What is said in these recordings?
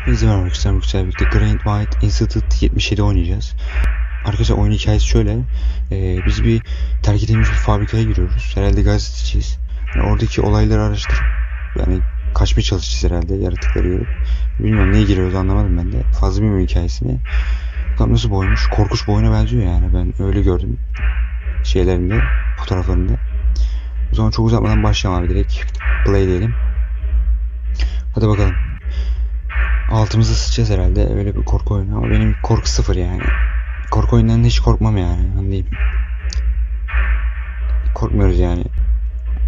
Hepinize merhaba arkadaşlar. Güzel birlikte Grand White Institute 77 oynayacağız. Arkadaşlar oyun hikayesi şöyle. Ee, biz bir terk edilmiş bir fabrikaya giriyoruz. Herhalde gazeteciyiz. Yani oradaki olayları araştırıp yani kaçmaya çalışacağız herhalde yaratıkları görüp. Bilmiyorum neye giriyoruz anlamadım ben de. Fazla bilmiyorum hikayesini. Bakalım nasıl boymuş. Korkunç bir oyuna benziyor yani. Ben öyle gördüm. Şeylerinde, fotoğraflarında. O zaman çok uzatmadan başlayalım abi direkt. Play diyelim. Hadi bakalım. Altımıza sıçacağız herhalde öyle bir korku oyunu ama benim korku sıfır yani. Korku oyunlarından hiç korkmam yani anlayayım. Korkmuyoruz yani.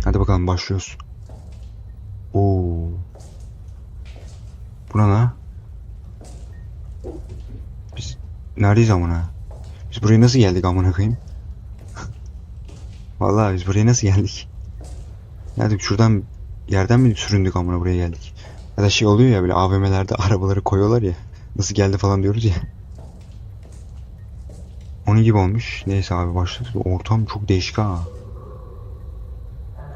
Hadi bakalım başlıyoruz. Oo. Bu ne? Biz neredeyiz amına? Biz buraya nasıl geldik amına koyayım? Vallahi biz buraya nasıl geldik? Geldik şuradan yerden mi süründük amına buraya geldik? Ya da şey oluyor ya böyle AVM'lerde arabaları koyuyorlar ya. Nasıl geldi falan diyoruz ya. Onun gibi olmuş. Neyse abi başladık. Ortam çok değişik ha.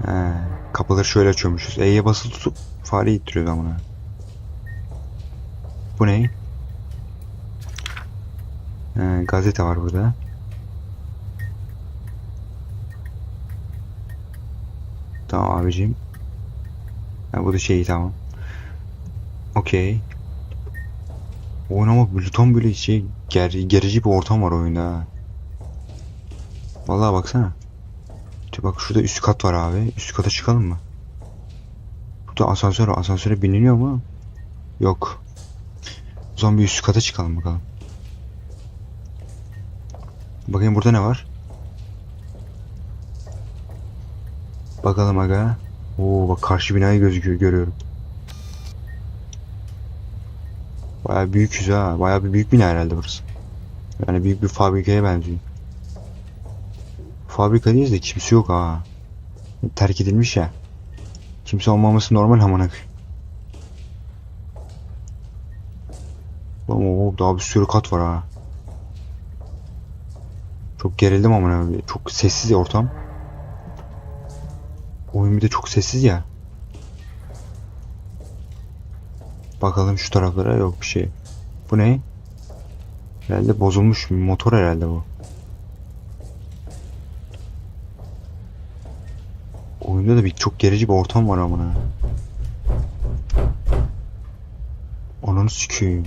He, kapıları şöyle açıyormuşuz. E'ye basılı tutup fare ittiriyoruz amına. Bu ne? He, gazete var burada. Tamam abicim. Ha, bu da şey tamam. Okey. Oyun ama böyle tam böyle şey ger gerici bir ortam var oyunda. Vallahi baksana. İşte bak şurada üst kat var abi. Üst kata çıkalım mı? Burada asansör var. Asansöre biniliyor mu? Yok. O zaman bir üst kata çıkalım bakalım. Bakayım burada ne var? Bakalım aga. Oo bak karşı binayı gözüküyor görüyorum. Bayağı büyüküz ha. Bayağı bir büyük bina herhalde burası. Yani büyük bir fabrikaya benziyor. Fabrika değil de kimse yok ha. Terk edilmiş ya. Kimse olmaması normal amına. Ama o daha bir sürü kat var ha. Çok gerildim amına. Çok sessiz ya ortam. Oyun bir de çok sessiz ya. Bakalım şu taraflara yok bir şey. Bu ne? Herhalde bozulmuş motor herhalde bu. Oyunda da bir çok gerici bir ortam var amına. Ananı sikeyim.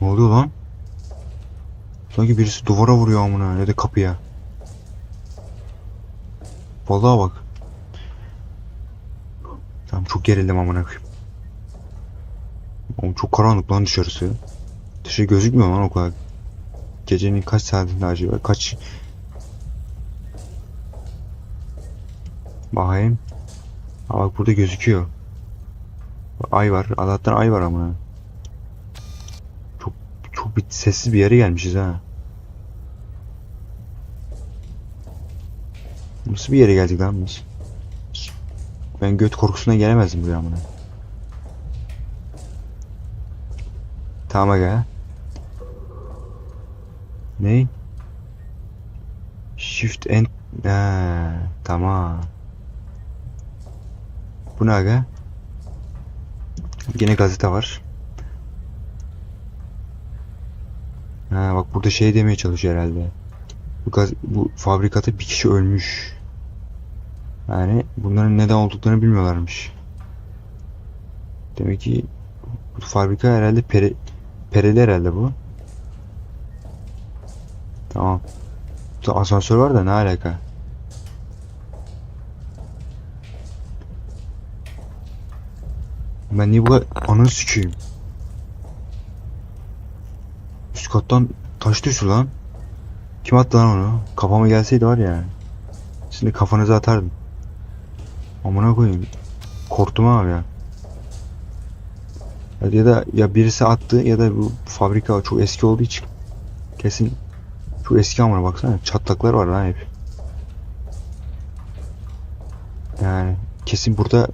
Ne oluyor lan? Sanki birisi duvara vuruyor amına ya da kapıya. Vallahi bak. Tamam çok gerildim amına koyayım. Oğlum çok karanlık lan dışarısı. Dışarı gözükmüyor lan o kadar. Gecenin kaç saatinde acaba? Kaç? Bakayım. Aa bak burada gözüküyor. Ay var. Allah'tan ay var ama. Çok çok bir sessiz bir yere gelmişiz ha. Nasıl bir yere geldik lan biz? Ben göt korkusuna gelemezdim buraya amına. Tamam aga. Ne? Shift and ha, tamam. Bu ne aga? Yine gazete var. Ha bak burada şey demeye çalışıyor herhalde. Bu, gaz bu fabrikada bir kişi ölmüş. Yani bunların neden olduklarını bilmiyorlarmış. Demek ki bu fabrika herhalde pere, pereli herhalde bu. Tamam. Asansör var da ne alaka? Ben niye bu kadar ananı sikeyim? Üst kattan taş düştü lan. Kim attı lan onu? Kafama gelseydi var ya. Şimdi kafanıza atardım. Amına koyayım. Korktum abi ya. Ya da ya birisi attı ya da bu fabrika çok eski olduğu için kesin çok eski ama baksana çatlaklar var lan hep. Yani kesin burada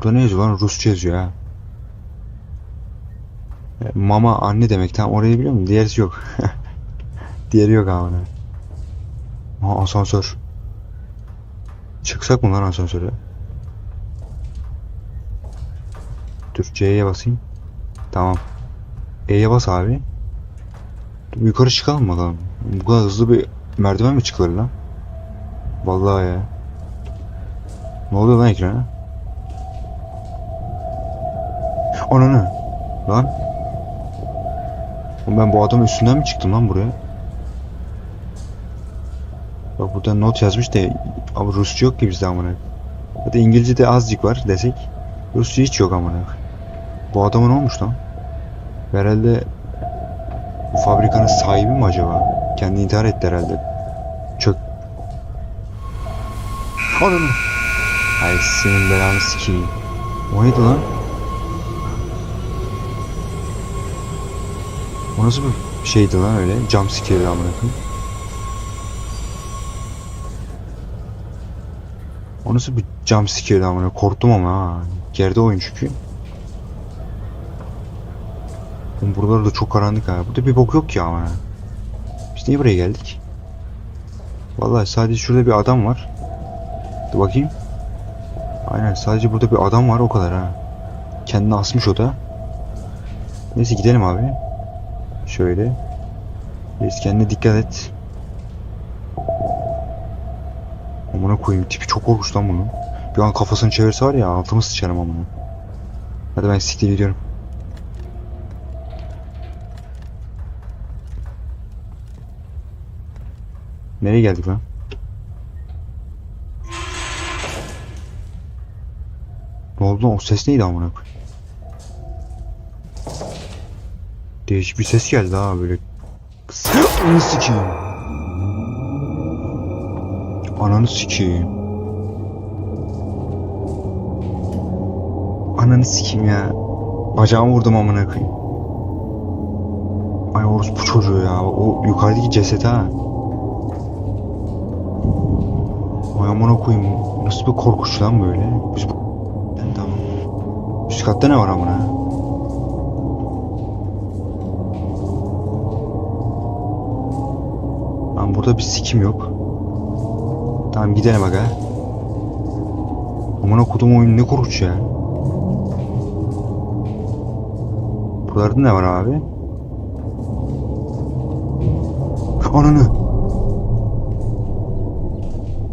Burada ne yazıyor lan? Rusça yazıyor ha. E, Mama anne demek. Tamam orayı biliyor musun? Diğerisi yok. Diğeri yok abi. Ha asansör. Çıksak mı lan asansöre? Dur C'ye basayım. Tamam. E'ye bas abi. Dur, yukarı çıkalım bakalım. Bu kadar hızlı bir merdiven mi çıkılır lan? Vallahi ya. Ne oluyor lan ekrana? Ananı. Lan. Ben bu adamın üstünden mi çıktım lan buraya? Bak burada not yazmış da Rusça yok ki bizde amına. Hadi İngilizce'de azıcık var desek. Rusça hiç yok amına. Bu adama ne olmuş lan? Herhalde bu fabrikanın sahibi mi acaba? Kendi intihar etti herhalde. Çök. Ananı. Ay senin belanı sikeyim. O neydi lan? O nasıl bir şeydi lan öyle? Jump scare'di amına koyayım. O nasıl bir jump scare'di amına korktum ama ha. Geride oyun çünkü. Oğlum buralar da çok karanlık ha. Burada bir bok yok ya ama. Biz niye buraya geldik? Vallahi sadece şurada bir adam var. Dur bakayım. Aynen sadece burada bir adam var o kadar ha. Kendini asmış o da. Neyse gidelim abi. Şöyle. Reis kendine dikkat et. Amına koyayım tipi çok korkunç lan bunun. Bir an kafasını çevirse var ya altımı sıçarım amına. Hadi ben siktir gidiyorum. Nereye geldik lan? Ne oldu lan? O ses neydi amına koyayım? Değişik bir ses geldi ha böyle. Ananı sikeyim. Ananı sikeyim. Ananı sikeyim ya. Bacağımı vurdum amına koyayım. Ay orospu çocuğu ya. O yukarıdaki ceset ha. Ay amına koyayım. Nasıl bir korkunç lan böyle. Ben tamam. Üst katta ne var amına? Lan burada bir sikim yok. Tamam gidelim aga. Amına kodum oyun ne korkunç ya. Buralarda ne var abi? Ananı.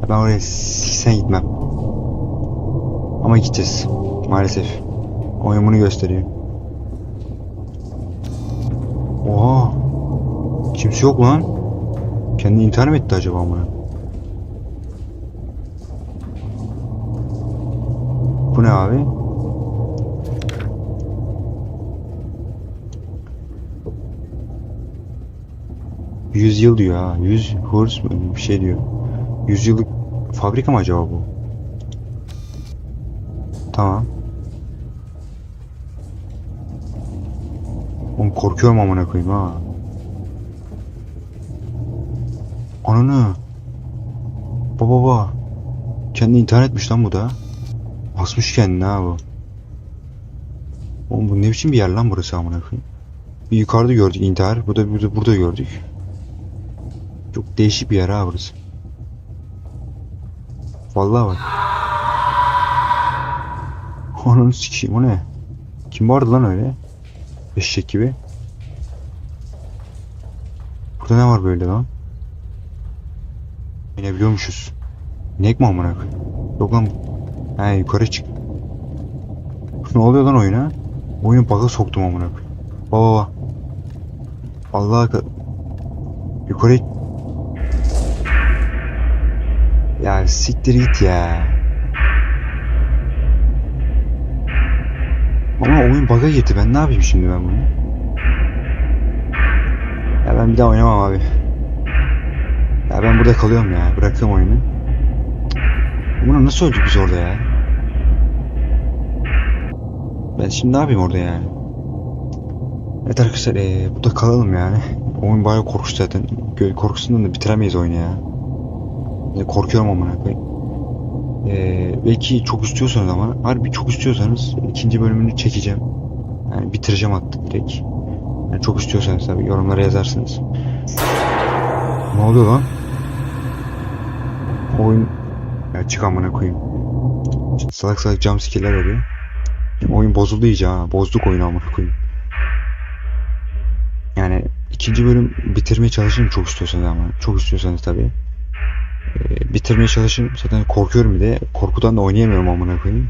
Ben oraya siksen gitmem. Ama gideceğiz. Maalesef. Oyun bunu gösteriyor. Oha. Kimse yok lan. Kendi intihar mı etti acaba amına? Bu ne abi? Yüz yıl diyor ha. Yüz hurs mu? Bir şey diyor. Yüz yıllık fabrika mı acaba bu? Tamam. Oğlum korkuyorum amına koyayım ha. Ananı. Baba baba. Kendi intihar etmiş lan bu da. Asmış kendini ha bu. Oğlum bu ne biçim bir yer lan burası amına koyayım. Bir yukarıda gördük intihar. Burada burada burada gördük. Çok değişik bir yer ha burası. Vallahi bak. Ananı sikeyim o ne? Kim vardı lan öyle? Eşek gibi. Burada ne var böyle lan? İnebiliyormuşuz. İnek mi amına? Yok lan. He yukarı çık. Ne oluyor lan oyuna? Oyunu bug'a soktum amına koyayım. Baba baba. Allah ka- Yukarı Ya siktir git ya. Ama oyun bug'a girdi. Ben ne yapayım şimdi ben bunu? Ya ben bir daha oynamam abi. Ya ben burada kalıyorum ya. Bırakıyorum oyunu. Bunu nasıl öldük biz orada ya? Ben şimdi ne yapayım orada yani? Evet arkadaşlar ee, burada kalalım yani. Oyun bayağı korkunç zaten. Korkusundan da bitiremeyiz oyunu ya. Yani korkuyorum amına koyayım. Ee, belki çok istiyorsanız ama harbi çok istiyorsanız ikinci bölümünü çekeceğim. Yani bitireceğim hatta direkt. Yani çok istiyorsanız tabii yorumlara yazarsınız. Ne oluyor lan? Oyun ya çık amına koyayım. Salak salak jumpscare'ler oluyor. Oyun bozuldu iyice ha. Bozduk oyunu amına koyayım. Yani ikinci bölüm bitirmeye çalışırım çok istiyorsanız ama. Çok istiyorsanız tabii. Bitirmeye çalışırım. Zaten korkuyorum bir de. Korkudan da oynayamıyorum amına koyayım.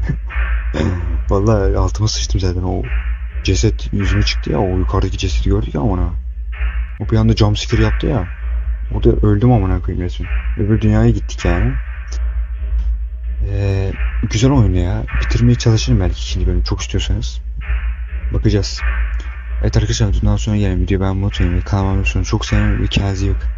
Vallahi altıma sıçtım zaten o ceset yüzüme çıktı ya o yukarıdaki cesedi gördük ya amına. O bir anda jumpscare yaptı ya. O da öldüm amına koyayım resmen. Öbür dünyaya gittik yani. Ee, güzel oyun ya. Bitirmeye çalışırım belki ikinci bölüm çok istiyorsanız. Bakacağız. Evet arkadaşlar bundan sonra gelen video ben ve kanalıma abone olursanız çok sevinirim ve kendinize iyi bakın.